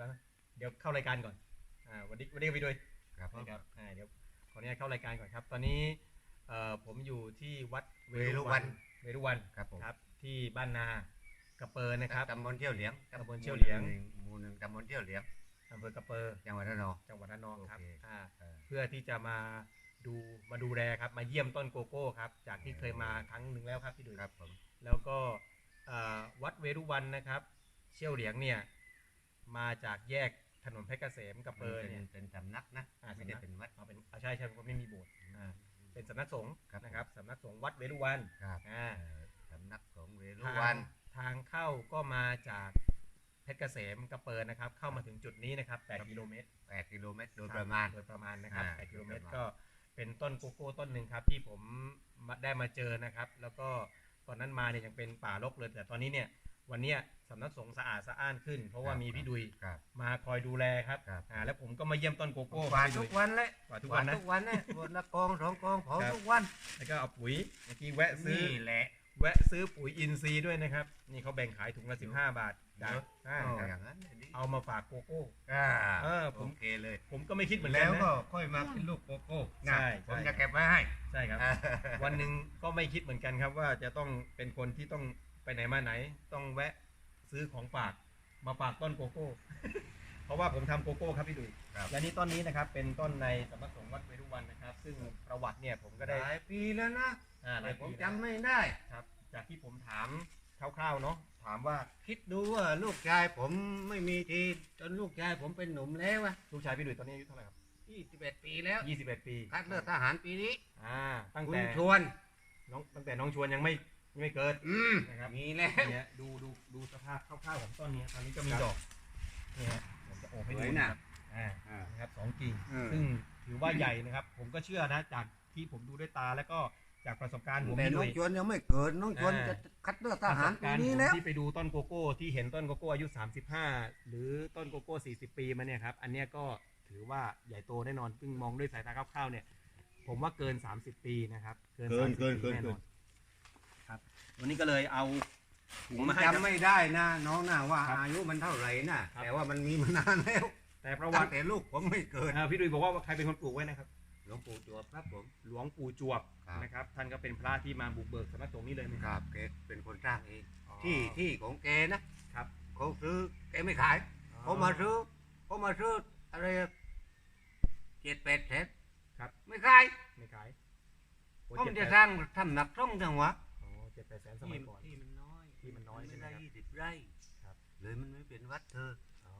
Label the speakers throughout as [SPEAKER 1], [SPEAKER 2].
[SPEAKER 1] กันนะเดี๋ยวเข้ารายการก่อนอ่าวันนี้วันนี้พี่ด้วย
[SPEAKER 2] ครับ
[SPEAKER 1] นะครับอ่าเดี๋ยวขออนุญาตเข้ารายการก่อนครับ ตอนนี้เอ่อผมอยู่ที่วัด
[SPEAKER 2] เวรุวัน
[SPEAKER 1] เวรุวัน
[SPEAKER 2] ครับผม
[SPEAKER 1] ครับ ที่บ้านนากระเปอร์นะครับ
[SPEAKER 2] ตำบลเที่ยวเหลียง
[SPEAKER 1] ตำบลเที่ยวเหลียง
[SPEAKER 2] หมู่หนึ่งตำบลเที่ยวเหลียง
[SPEAKER 1] อำเภอกระเปอร์
[SPEAKER 2] จังหวัดระนอง
[SPEAKER 1] จังหวัดระนองครับ
[SPEAKER 2] โอเค
[SPEAKER 1] อ่า
[SPEAKER 2] เออ
[SPEAKER 1] เพื่อที่จะมาดูมาดูแลครับ มาเยี่ยมต้นโกโก้ครับ จากที่เคยมาครั้งหนึ่งแล้วครับพี่ดุย
[SPEAKER 2] ครับผม
[SPEAKER 1] แล้วก็เอ่อวัดเวรุวันนะครับ เชี่ยวเหลียงเนี่ย มาจากแยกถนนเพชรเกษมกับเปอร์
[SPEAKER 2] เป็น
[SPEAKER 1] เนี่ย
[SPEAKER 2] เป็นสำนักนะ
[SPEAKER 1] อ่า
[SPEAKER 2] ไม่ได้
[SPEAKER 1] สำนัก
[SPEAKER 2] เป็นวัด
[SPEAKER 1] เอาเป็นเอาใช่ใช่เพราะไม่มีโบสถ์อ่าเป็นสำนักสงฆ์
[SPEAKER 2] ครับ
[SPEAKER 1] นะครับสำนักสงฆ์วัดเวรุวัน
[SPEAKER 2] ครับ
[SPEAKER 1] อ่า
[SPEAKER 2] เอ่อสำนักสงฆ์เวรุ
[SPEAKER 1] ทาง
[SPEAKER 2] วัน
[SPEAKER 1] ทางเข้าก็มาจากเพชรเกษมกับเปิดนะครับ เข้ามาถึงจุดนี้นะครับ8กิโลเมตร
[SPEAKER 2] 8กิโลเมตรโดยประมาณ
[SPEAKER 1] โดยประมาณนะครับ
[SPEAKER 2] อ่า
[SPEAKER 1] 8กิโลเมตร
[SPEAKER 2] โดยประมาณ
[SPEAKER 1] ก็เป็นต้นโกโก้ต้นหนึ่งครับ ที่ผมมาได้มาเจอนะครับ แล้วก็ตอนนั้นมาเนี่ยยังเป็นป่ารกเลย แต่ตอนนี้เนี่ย วันเนี้ยสำนักสงฆ์สะอาดสะอ้านขึ้น เพราะว่ามีพี่ดุย
[SPEAKER 2] ครับ
[SPEAKER 1] มาคอยดูแลครับ
[SPEAKER 2] ครับ
[SPEAKER 1] อ่าแล้วผมก็มาเยี่ยมต้นโกโก้
[SPEAKER 2] กวาด
[SPEAKER 1] พี่
[SPEAKER 2] ทุ
[SPEAKER 1] ดุย
[SPEAKER 2] กวันเลย
[SPEAKER 1] กวาดทุกวันนะ
[SPEAKER 2] ทุกวันนะวันละกองสองกองเผา
[SPEAKER 1] ครับ
[SPEAKER 2] ทุกวัน
[SPEAKER 1] แล้วก็เอาปุ๋ยเมื่อกี้แวะซื้อ
[SPEAKER 2] นี่แหละ
[SPEAKER 1] แวะซื้อปุ๋ยอินทรีย์ด้วยนะครับ นี่เขาแบ่งขายถุงละ 15 บาทจาก
[SPEAKER 2] เยอะ
[SPEAKER 1] อ่า
[SPEAKER 2] อ๋อ
[SPEAKER 1] ครับ
[SPEAKER 2] อย่างนั้นเลยดิ
[SPEAKER 1] เอามาฝากโกโก้
[SPEAKER 2] อ่า
[SPEAKER 1] เออผม
[SPEAKER 2] โอเคเลย
[SPEAKER 1] ผมก็ไม่คิดเหมือนกั
[SPEAKER 2] แล้
[SPEAKER 1] น
[SPEAKER 2] ว
[SPEAKER 1] นะ
[SPEAKER 2] ก็ค่อยมากินลูกโกโก้นะ
[SPEAKER 1] ใช่
[SPEAKER 2] ผม
[SPEAKER 1] ใช่
[SPEAKER 2] จะเก็บไว้ให้
[SPEAKER 1] ใช่ครับวันหนึ่งก็ไม่คิดเหมือนกันครับว่าจะต้องเป็นคนที่ต้อง ไปไหนมาไหน ต้องแวะซื้อของฝากมาฝากต้นโกโก้ เพราะว่าผมทำโกโก้ครับพี่ดุย
[SPEAKER 2] ครับ
[SPEAKER 1] และนี่ต้นนี้นะครับ เป็นต้นในสำนักสงฆ์วัดเวรุวันนะครับ ซึ่งประวัติเนี่ยผมก็ได้
[SPEAKER 2] หลายปีแล้วนะ
[SPEAKER 1] อ่าหลา
[SPEAKER 2] แต่
[SPEAKER 1] ย
[SPEAKER 2] ผม
[SPEAKER 1] ปี
[SPEAKER 2] จำไม่ได้
[SPEAKER 1] ครับ จากที่ผมถามคร่าวๆเนาะถามว่า
[SPEAKER 2] คิดดูว่าลูกชายผมไม่มีทีจนลูกชายผมเป็นหนุ่มแล้วอะ
[SPEAKER 1] ลูกชายพี่ดุยตอนนี้อายุเท่าไหร่ครับ
[SPEAKER 2] 21 ปีแล้ว
[SPEAKER 1] 21 ปี
[SPEAKER 2] คัดเลือกทหารปีนี้
[SPEAKER 1] อ่าตั้ง
[SPEAKER 2] คุณ
[SPEAKER 1] แต่
[SPEAKER 2] ชวน
[SPEAKER 1] น้องตั้งแต่น้องชวนยังไม่ยัง ไม่เกิด
[SPEAKER 2] อืม
[SPEAKER 1] นะครับ
[SPEAKER 2] มีแล้ว
[SPEAKER 1] เนี่ยดูดูดูสภาพคร่าวๆของต้นนี้ตอนนี้ก็มีดอกนี่ฮะผมจะโอบให้
[SPEAKER 2] ส
[SPEAKER 1] ดู
[SPEAKER 2] วย
[SPEAKER 1] นะ
[SPEAKER 2] นะครับ
[SPEAKER 1] อ่า
[SPEAKER 2] อ่า
[SPEAKER 1] นะครับสองกิ่ง
[SPEAKER 2] เออ
[SPEAKER 1] ซึ่งถือว่าใหญ่นะครับ ผมก็เชื่อนะจากที่ผมดูด้วยตาแล้วก็จากประสบการณ์ผม
[SPEAKER 2] แต่
[SPEAKER 1] ที่
[SPEAKER 2] น้
[SPEAKER 1] ด้
[SPEAKER 2] อ
[SPEAKER 1] ว
[SPEAKER 2] ง
[SPEAKER 1] ย
[SPEAKER 2] ชวนยังไม่เกิดน้องชวน
[SPEAKER 1] อ่า
[SPEAKER 2] จะคัดเลือกท
[SPEAKER 1] ประ
[SPEAKER 2] หา
[SPEAKER 1] ส
[SPEAKER 2] ร
[SPEAKER 1] บ
[SPEAKER 2] ปี
[SPEAKER 1] การณ์
[SPEAKER 2] นี้
[SPEAKER 1] ผม
[SPEAKER 2] แล้ว
[SPEAKER 1] ที่ไปดูต้นโกโก้ที่เห็นต้นโกโก้อายุ 35 หรือต้นโกโก้ 40 ปีมาเนี่ยครับ อันเนี้ยก็ถือว่าใหญ่โตแน่นอนซึ่งมองด้วยสายตาคร่าวๆเนี่ย ผมว่าเกิน 30 ปีนะครับ เกิน
[SPEAKER 2] เกิน
[SPEAKER 1] 30
[SPEAKER 2] เกิน
[SPEAKER 1] ปี
[SPEAKER 2] เกิน
[SPEAKER 1] แน่น
[SPEAKER 2] เกิ
[SPEAKER 1] อนน ครับ วันนี้ก็เลยเอาถุง
[SPEAKER 2] ผม
[SPEAKER 1] มาให้ครับ
[SPEAKER 2] จำไม่ได้นะน้องนะว่า
[SPEAKER 1] ครับ
[SPEAKER 2] อายุมันเท่าไหร่นะครับ แต่ว่ามันมีมานานแล้ว
[SPEAKER 1] แต่ประ
[SPEAKER 2] ตั้
[SPEAKER 1] วั
[SPEAKER 2] ง
[SPEAKER 1] ติ
[SPEAKER 2] แต่ลูกผมไม่เกิด
[SPEAKER 1] เอ่อพี่ดุยบอกว่าใครเป็นคนปลูกไว้นะครับ
[SPEAKER 2] หลวงปู่จวบครับผม
[SPEAKER 1] หลวงปู่จวบ
[SPEAKER 2] ครับ
[SPEAKER 1] นะครับ ท่านก็เป็นพระที่มาบุกเบิกสำนักสงฆ์นี้เลยไหม
[SPEAKER 2] ครับแกเป็นคนสร้างเอง
[SPEAKER 1] อ๋อ
[SPEAKER 2] ที่ที่ของแกนะครับ เขาซื้อแกไม่ขายเขามาซื้อเขามาซื้ออะไรเจ็ดแปดแสน
[SPEAKER 1] ครับ
[SPEAKER 2] ไม่ขาย
[SPEAKER 1] ไม่ขายโอ้
[SPEAKER 2] ผม
[SPEAKER 1] เจ็ด
[SPEAKER 2] จะ
[SPEAKER 1] แปด
[SPEAKER 2] สร้างทำหนักต้องจังหวะ
[SPEAKER 1] อ๋อเจ็ดแปดแสนสมัยก่อน
[SPEAKER 2] ที่มันน้อย
[SPEAKER 1] ที่มันน้อย
[SPEAKER 2] ไม่
[SPEAKER 1] ใช่ไหม
[SPEAKER 2] ได้
[SPEAKER 1] ครับ
[SPEAKER 2] ยี่สิบไร่
[SPEAKER 1] ครับ
[SPEAKER 2] เลยมันไม่เป็นวัดเธอ
[SPEAKER 1] อ๋อ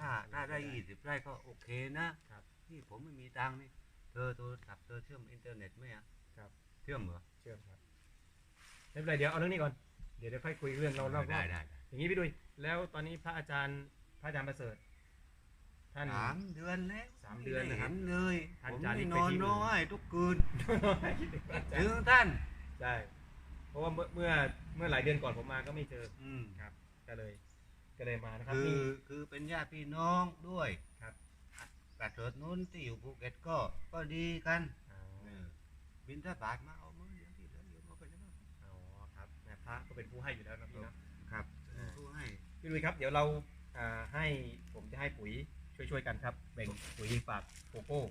[SPEAKER 2] ถ้าถ้าได้ยี่สิบไร่ก็โอเคนะครับ นี่ผมไม่มีตังค์นี่เธอโทรศัพท์เธอเชื่อมอินเทอร์เน็ตไหมอะ
[SPEAKER 1] ครับ
[SPEAKER 2] เชื่อมเหรอ
[SPEAKER 1] เชื่อมครับไม่เป็นไรเดี๋ยวเอาเรื่องนี้ก่อนเดี๋ยวเดี๋ยวค่อยคุยเรื่องเราเรา
[SPEAKER 2] ได้ได้ได้
[SPEAKER 1] อย่างนี้พี่ดุยแล้วตอนนี้พระอาจารย์พระอาจารย์ประเสริฐ ท่าน
[SPEAKER 2] สามเดือนแล้ว
[SPEAKER 1] สามเดือนนะครับ
[SPEAKER 2] ไม่เห็นเลย
[SPEAKER 1] ท่าน
[SPEAKER 2] ผม
[SPEAKER 1] จาริ
[SPEAKER 2] ไม่
[SPEAKER 1] ก
[SPEAKER 2] น
[SPEAKER 1] ไป
[SPEAKER 2] อน
[SPEAKER 1] ที่อื่น
[SPEAKER 2] น้อยทุกคืน
[SPEAKER 1] คิดถึงพระอาจาร
[SPEAKER 2] ถึ
[SPEAKER 1] ย์
[SPEAKER 2] งท่าน
[SPEAKER 1] ใช่เพ ราะว่าเมื่อเมื่อเมื่อหลายเดือนก่อนผมมาก็ไม่เจอ
[SPEAKER 2] อืม
[SPEAKER 1] ครับ ก็เลยก็เลยมานะครับ
[SPEAKER 2] คือ
[SPEAKER 1] นี่
[SPEAKER 2] คือเป็นญาติพี่น้องด้วย
[SPEAKER 1] ครับ
[SPEAKER 2] กระเถิดนู้นที่อยู่ภูเก็ตก็ก็ดีกัน
[SPEAKER 1] อ๋อ
[SPEAKER 2] เออบินทบาทมาเอามือเดียวที่เหลืออยู่มาไปแล้ว
[SPEAKER 1] อ๋อครับนะพระก็เป็นผู้ให้อยู่แล้วนะพี่เนาะ
[SPEAKER 2] ครับ
[SPEAKER 1] อ่า
[SPEAKER 2] ผู้ให้
[SPEAKER 1] พี่ลุยครับ เดี๋ยวเราอ่าให้ผมจะให้ปุ๋ยช่วยๆกันครับแบ่งปุ๋ยฝากโกโก้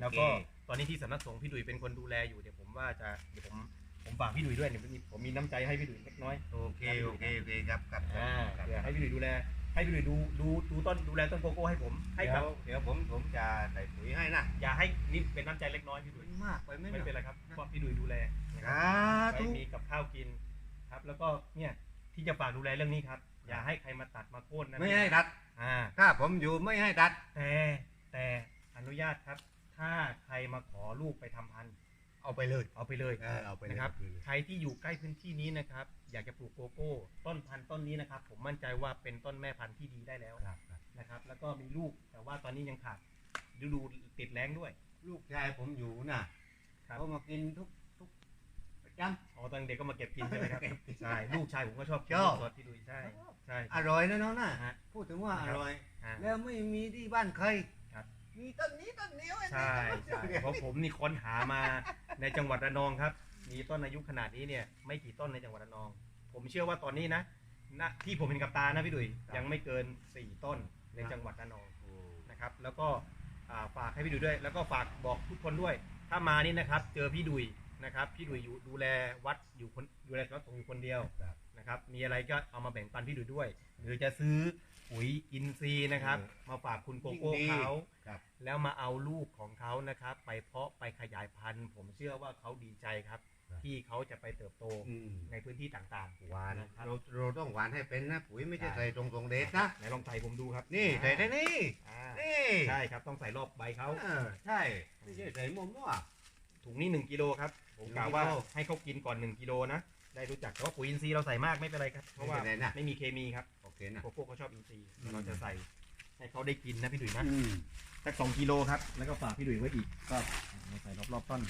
[SPEAKER 1] แล้วก็ตอนนี้ที่สำนักสงฆ์พี่ดุยเป็นคนดูแลอยู่เดี๋ยวผมว่าจะเดี๋ยวผม ผมฝากพี่ดุยด้วยเนี่ยผมมีผมมีน้ำใจให้พี่ดุยเล็กน้อย
[SPEAKER 2] โอเค โอเค โอเคครับครับ
[SPEAKER 1] อ่า
[SPEAKER 2] ครับ
[SPEAKER 1] เดี๋ยวให้พี่ดุยดูแล ให้พี่ดุยดูดูดูต้นดูแลต้นโกโก้ให้ผม ให้
[SPEAKER 2] เดี๋
[SPEAKER 1] ค
[SPEAKER 2] ย
[SPEAKER 1] รับ
[SPEAKER 2] วเดี๋ยวผมผมจะใส่ปุ๋ยให้นะ
[SPEAKER 1] อย่าให้นี่เป็นน้ำใจเล็กน้อยพี่ดุย
[SPEAKER 2] มากไปไหม
[SPEAKER 1] ไม่เป็นไรครับเพราะพี่ดุยดูแลนะค
[SPEAKER 2] สา
[SPEAKER 1] รับ
[SPEAKER 2] ธุ
[SPEAKER 1] ไว้มีกับข้าวกินครับ แล้วก็เนี่ยที่จะฝากดูแลเรื่องนี้ครับ อย่าให้ใครมาตัดมาโค่นนะ
[SPEAKER 2] ไม่ให้ดัด
[SPEAKER 1] อ่า
[SPEAKER 2] ถ้าผมอยู่ไม่ให้ดัด
[SPEAKER 1] แต่แต่อนุญาตครับ ถ้าใครมาขอลูกไปทำพันธุ์
[SPEAKER 2] เอาไปเลย
[SPEAKER 1] เอาไปเลย
[SPEAKER 2] เออเอาไปเลย
[SPEAKER 1] นะครับ
[SPEAKER 2] เอาไปเลย
[SPEAKER 1] ใครที่อยู่ใกล้พื้นที่นี้นะครับ อยากจะปลูกโกโก้ ต้นพันธุ์ต้นนี้นะครับ ผมมั่นใจว่าเป็นต้นแม่พันธุ์ที่ดีได้แล้ว
[SPEAKER 2] ครับครับ
[SPEAKER 1] นะครับ แล้วก็มีลูกแต่ว่าตอนนี้ยังขาดฤดูติดแรงด้วย
[SPEAKER 2] ลูกชายผมอยู่น่ะ
[SPEAKER 1] ครับ
[SPEAKER 2] เขามากินทุกทุกประจ
[SPEAKER 1] อ๋อตอนเด็กก็มาเก็บกินใช่ไหมครับ
[SPEAKER 2] เก็บกิน
[SPEAKER 1] ใช่ลูกชายผมก็ชอบกิน
[SPEAKER 2] ชอบ
[SPEAKER 1] ลูกสดที่ดูใช่ใช่ำ
[SPEAKER 2] อร่อยนะน้องน่ะ
[SPEAKER 1] ฮะ
[SPEAKER 2] พูดถึงว่า
[SPEAKER 1] ค
[SPEAKER 2] อ
[SPEAKER 1] รับ
[SPEAKER 2] ร่อย
[SPEAKER 1] อ่า
[SPEAKER 2] แล้วไม่มีที่บ้านใคร
[SPEAKER 1] ครับ
[SPEAKER 2] มีต้นนี้ต้นเดียวเอง
[SPEAKER 1] ใช่ใช่เพราะผมนี่ค้นหามาในจังหวัดระนองครับ มีต้นอายุขนาดนี้เนี่ยไม่กี่ต้นในจังหวัดระนอง ผมเชื่อว่าตอนนี้นะณที่ผมเห็นกับตานะพี่ดุยยังไม่เกินสี่ต้นในจังหวัดระนอง
[SPEAKER 2] โอ้
[SPEAKER 1] นะครับ แล้วก็อ่าฝากให้พี่ดุยด้วย แล้วก็ฝากบอกทุกคนด้วย ถ้ามานี่นะครับ เจอพี่ดุยนะครับ พี่ดุยอยู่ดูแลวัดอยู่คนดูแลวัดสงฆ์อยู่คนเดียว
[SPEAKER 2] ครับ
[SPEAKER 1] นะครับ มีอะไรก็เอามาแบ่งปันพี่ดุยด้วย หรือจะซื้อ ปุ๋ยอินทรีย์นะครับ มาฝากคุณโกโก้
[SPEAKER 2] ยิ่งดี
[SPEAKER 1] เขา
[SPEAKER 2] ครับ
[SPEAKER 1] แล้วมาเอาลูกของเขานะครับ ไปเพาะไปขยายพันธุ์ ผมเชื่อว่าเขาดีใจครับ
[SPEAKER 2] ครับ
[SPEAKER 1] ที่เขาจะไปเติบโต
[SPEAKER 2] อืม
[SPEAKER 1] ในพื้นที่ต่าง
[SPEAKER 2] หวาน
[SPEAKER 1] นะครับ
[SPEAKER 2] เราเราต้องหวานให้เป็นนะ ปุ๋ยไม่ใช่
[SPEAKER 1] ใช่
[SPEAKER 2] ใส่ตรงตรงๆเดชนะ
[SPEAKER 1] ไหนลองใส่ผมดูครับ
[SPEAKER 2] นี่ใส่ได้นี่
[SPEAKER 1] อ่า
[SPEAKER 2] นี่
[SPEAKER 1] ใช่ครับต้องใส่รอบใบเขา
[SPEAKER 2] เออใช่ไม่ใช่ใส่มั่ว
[SPEAKER 1] ถุงนี้หนึ่งกิโลครับ ผม
[SPEAKER 2] หนึ่ง
[SPEAKER 1] กล่าวว่า
[SPEAKER 2] กิโล
[SPEAKER 1] ให้เขากินก่อนหนึ่งกิโลนะ ได้รู้จักแต่ว่าปุ๋ยอินทรีย์เราใส่มากไม่เป็นไรครับ เพราะว่า
[SPEAKER 2] ไม่เป็นไรนะ
[SPEAKER 1] ไม่มีเคมีครับ
[SPEAKER 2] ๆโอเคนะ
[SPEAKER 1] โกโก้เขาชอบอินทรีย์
[SPEAKER 2] อืม
[SPEAKER 1] เราจะใส่ให้เขาได้กินนะพี่ดุยนะ
[SPEAKER 2] อืม
[SPEAKER 1] สักสองกิโลครับ แล้วก็ฝากพี่ดุยไว้อีกก็มาใส่รอบๆต้น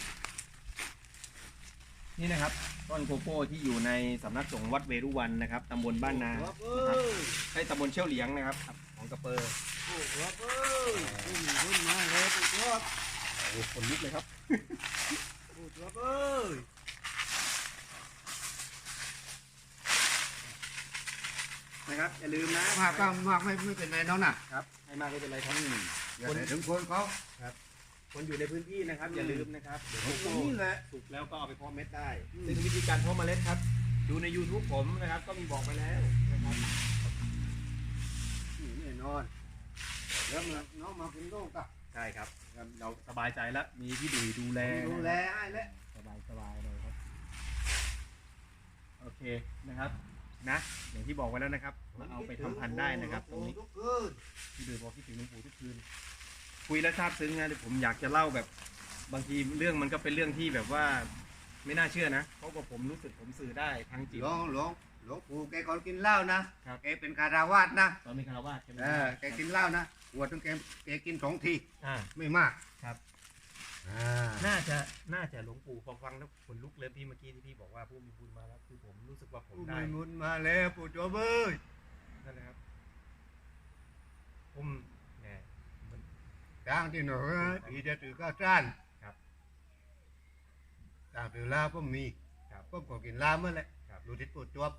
[SPEAKER 1] นี่นะครับ ต้นโกโก้ที่อยู่ในสำนักสงฆ์วัดเวรุวันนะครับตำบลบ้านนา
[SPEAKER 2] ครับเอ
[SPEAKER 1] นะครับ
[SPEAKER 2] อ
[SPEAKER 1] ใช่ตำบลเชี่ยวเหลียงนะครับ ของกระเปอร์
[SPEAKER 2] โอ้ครับเออขึ้นขึ้นมาเลยปุ๊บครับ
[SPEAKER 1] โอ้คนลุกเลยครับ
[SPEAKER 2] ปุ๊บครับเอ้ย
[SPEAKER 1] นะครับอย่าลืมนะ
[SPEAKER 2] มากก็มากไม่ไม่เป็นไรน้องน่ะ
[SPEAKER 1] ครับให้มากไม่เป็นไรครับ
[SPEAKER 2] อย่าไปถึงคนเขา
[SPEAKER 1] คนอยู่ในพื้นที่นะครับ อย่าลืมนะครับเดี๋ยว
[SPEAKER 2] ต
[SPEAKER 1] โก
[SPEAKER 2] รง
[SPEAKER 1] โก้
[SPEAKER 2] นี้แหละ
[SPEAKER 1] สุกแล้วก็เอาไปเพาะเม็ดได้
[SPEAKER 2] อืม
[SPEAKER 1] ซึ่งวิธีการเพาะเมล็ดครับ ดูใน YouTube ผมนะครับ ก็มีบอกไปแล้วนะครับ
[SPEAKER 2] นี่แน่นอนแล้วมาน้องมากินโลกอะ
[SPEAKER 1] ใช่ครับ เราสบายใจแล้วมีพี่ดุยดูแล
[SPEAKER 2] ดูแลให้แล้ว
[SPEAKER 1] สบายสบายเลยครับ โอเคนะครับ นะ อย่างที่บอกไว้แล้วนะครับมาเอาไปทำพันธุ์ได้นะครับ ตรงนี้
[SPEAKER 2] ทุกคืน
[SPEAKER 1] พี่ดุยบอกคิดถึงหลวงปู่ทุกคืน คุยแล้วซาบซึ้งนะผมอยากจะเล่าแบบบางทีเรื่องมันก็เป็นเรื่องที่แบบว่าไม่น่าเชื่อนะเพราะว่าผมรู้สึกผมสื่อได้ทางจิต
[SPEAKER 2] หลวงหลวงหลวงปู่แกก่อนกินเหล้านะครับ แกเป็นคาราวาสนะ
[SPEAKER 1] ตอนเป็นคารวาสใช่ไหม
[SPEAKER 2] เออแกกินเหล้านะขวดนึงแกแกกินสองที
[SPEAKER 1] อ่า
[SPEAKER 2] ไม่มาก
[SPEAKER 1] ครับ
[SPEAKER 2] อ่า
[SPEAKER 1] น่าจะน่าจะหลวงปู่พอฟังแล้วขนลุกเลยพี่เมื่อกี้ที่พี่บอกว่าผู้มีบุญมาแล้วคือผมรู้สึกว่าผม
[SPEAKER 2] ผู้
[SPEAKER 1] ได้
[SPEAKER 2] มีบุญมาแล้วปู่โจเบ้ย
[SPEAKER 1] นั่นนะครับผมแหมมัน
[SPEAKER 2] ทางที่หนูที่จะถือข้าวสั้น
[SPEAKER 1] ครับ
[SPEAKER 2] ทางถือเหล้าก็มี
[SPEAKER 1] ครับ
[SPEAKER 2] ก็ก็กินเหล้าเมื่อแหละ
[SPEAKER 1] ครับ
[SPEAKER 2] ดูที่ปู่จวบ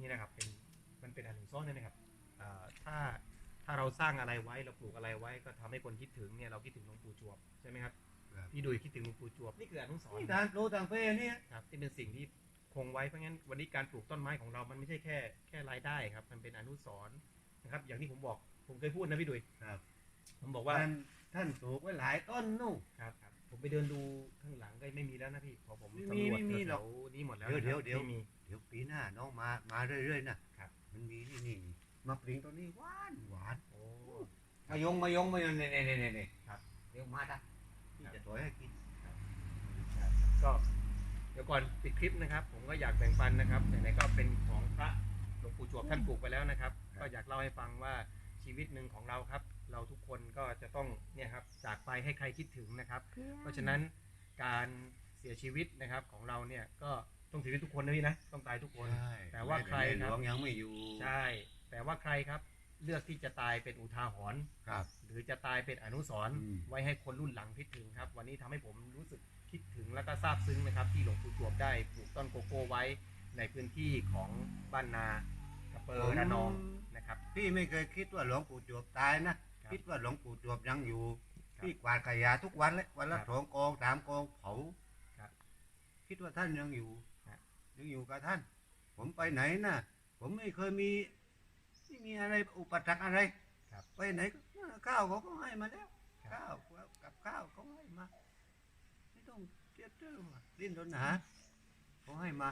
[SPEAKER 1] นี่นะครับเป็นมันเป็นอันหนึ่งซ่อนเลยนะครับอ่าถ้า ถ้าเราสร้างอะไรไว้เราปลูกอะไรไว้ ก็ทำให้คนคิดถึงเนี่ยเราคิดถึงหลวงปู่จวบใช่ไหมครับพี่ดุยคิดถึงหลวงปู่จวบนี่คืออนุสร
[SPEAKER 2] นี่
[SPEAKER 1] ณ์
[SPEAKER 2] ทางโปรทางเฟ่เนี่ย
[SPEAKER 1] ครับที่เป็นสิ่งที่คงไว้เพราะงั้นวันนี้การปลูกต้นไม้ของเรามันไม่ใช่แค่แค่รายได้ครับ มันเป็นอนุสรณ์นะครับ อย่างที่ผมบอกผมเคยพูดนะพี่ดุย
[SPEAKER 2] ครับ
[SPEAKER 1] ผมบอกว่า
[SPEAKER 2] ท่านท่านปลูกไว้หลายต้นนู่น
[SPEAKER 1] ครับครับผมไปเดินดูข้างหลังก็ไม่มีแล้วนะพี่พอผม
[SPEAKER 2] ไม่
[SPEAKER 1] สำ
[SPEAKER 2] มี
[SPEAKER 1] รวจ
[SPEAKER 2] ไม่มีหรอก
[SPEAKER 1] แถวๆนี้หมดแล้ว
[SPEAKER 2] เดี๋ยว
[SPEAKER 1] นะครับ
[SPEAKER 2] เดี๋ยว
[SPEAKER 1] ไม่มี
[SPEAKER 2] เดี๋ยวปีหน้าน้องมามาเรื่อยๆนะครับ มันมีนี่นี่นี่ มะปริงตัวนี้หวานหวาน
[SPEAKER 1] โอ้
[SPEAKER 2] มายงมายงมายงเนี่ยเนี่ยเนี่ยเนี่ย
[SPEAKER 1] ครับ
[SPEAKER 2] เดี๋ยวมาจ้ะพี่จะถอยให้กิน
[SPEAKER 1] ก็เดี๋ยวก่อนปิดคลิปนะครับ ผมก็อยากแบ่งปันนะครับไหนๆก็เป็นของพระหลวงปู่จวบท่านปลูกไปแล้วนะครับ ก็อยากเล่าให้ฟังว่าชีวิตหนึ่งของเราครับ เราทุกคนก็จะต้องเนี่ยครับจากไปให้ใครคิดถึงนะครับ เพราะฉะนั้นการเสียชีวิตนะครับของเราเนี่ยก็ ต้องเสียชีวิตทุกคนนะพี่นะต้องตายทุกคน แต่ว่าใคร
[SPEAKER 2] ห
[SPEAKER 1] ค
[SPEAKER 2] ล
[SPEAKER 1] รับ
[SPEAKER 2] วงยังไม่อยู่
[SPEAKER 1] ใช่ แต่ว่าใครครับ เลือกที่จะตายเป็นอุทาหรณ์
[SPEAKER 2] ครับ
[SPEAKER 1] หรือจะตายเป็นอนุสรณ์
[SPEAKER 2] อืม
[SPEAKER 1] ไว้ให้คนรุ่นหลังคิดถึงครับ วันนี้ทำให้ผมรู้สึกคิดถึงแล้วก็ซาบซึ้งนะครับ ที่หลวงปู่จวบได้ปลูกต้นโกโก้ไว้ในพื้นที่ของบ้านนากระเปอร์ระนองนะครับ
[SPEAKER 2] พี่ไม่เคยคิดว่าหลวงปู่จวบตายนะ
[SPEAKER 1] ครับ
[SPEAKER 2] คิดว่าหลวงปู่จวบยังอยู่
[SPEAKER 1] ครับ
[SPEAKER 2] พี่กวาดขยะทุกวันเลยวันละ
[SPEAKER 1] ครับ
[SPEAKER 2] สองกองสามกองเผา
[SPEAKER 1] ครับ
[SPEAKER 2] คิดว่าท่านยังอยู่
[SPEAKER 1] ครับ
[SPEAKER 2] ยังอยู่กับท่าน ผมไปไหนน่ะผมไม่เคยมีไม่มีอะไรอุปสรรคอะไร
[SPEAKER 1] ครับ
[SPEAKER 2] ไปไหนก็ข้าวเขาก็ให้มาแล้ว
[SPEAKER 1] ครับ
[SPEAKER 2] ข้าวกับข้าวเขาให้มา ไม่ต้องเตี้ยเตื้อมาดิ้นรนหาเขาให้มา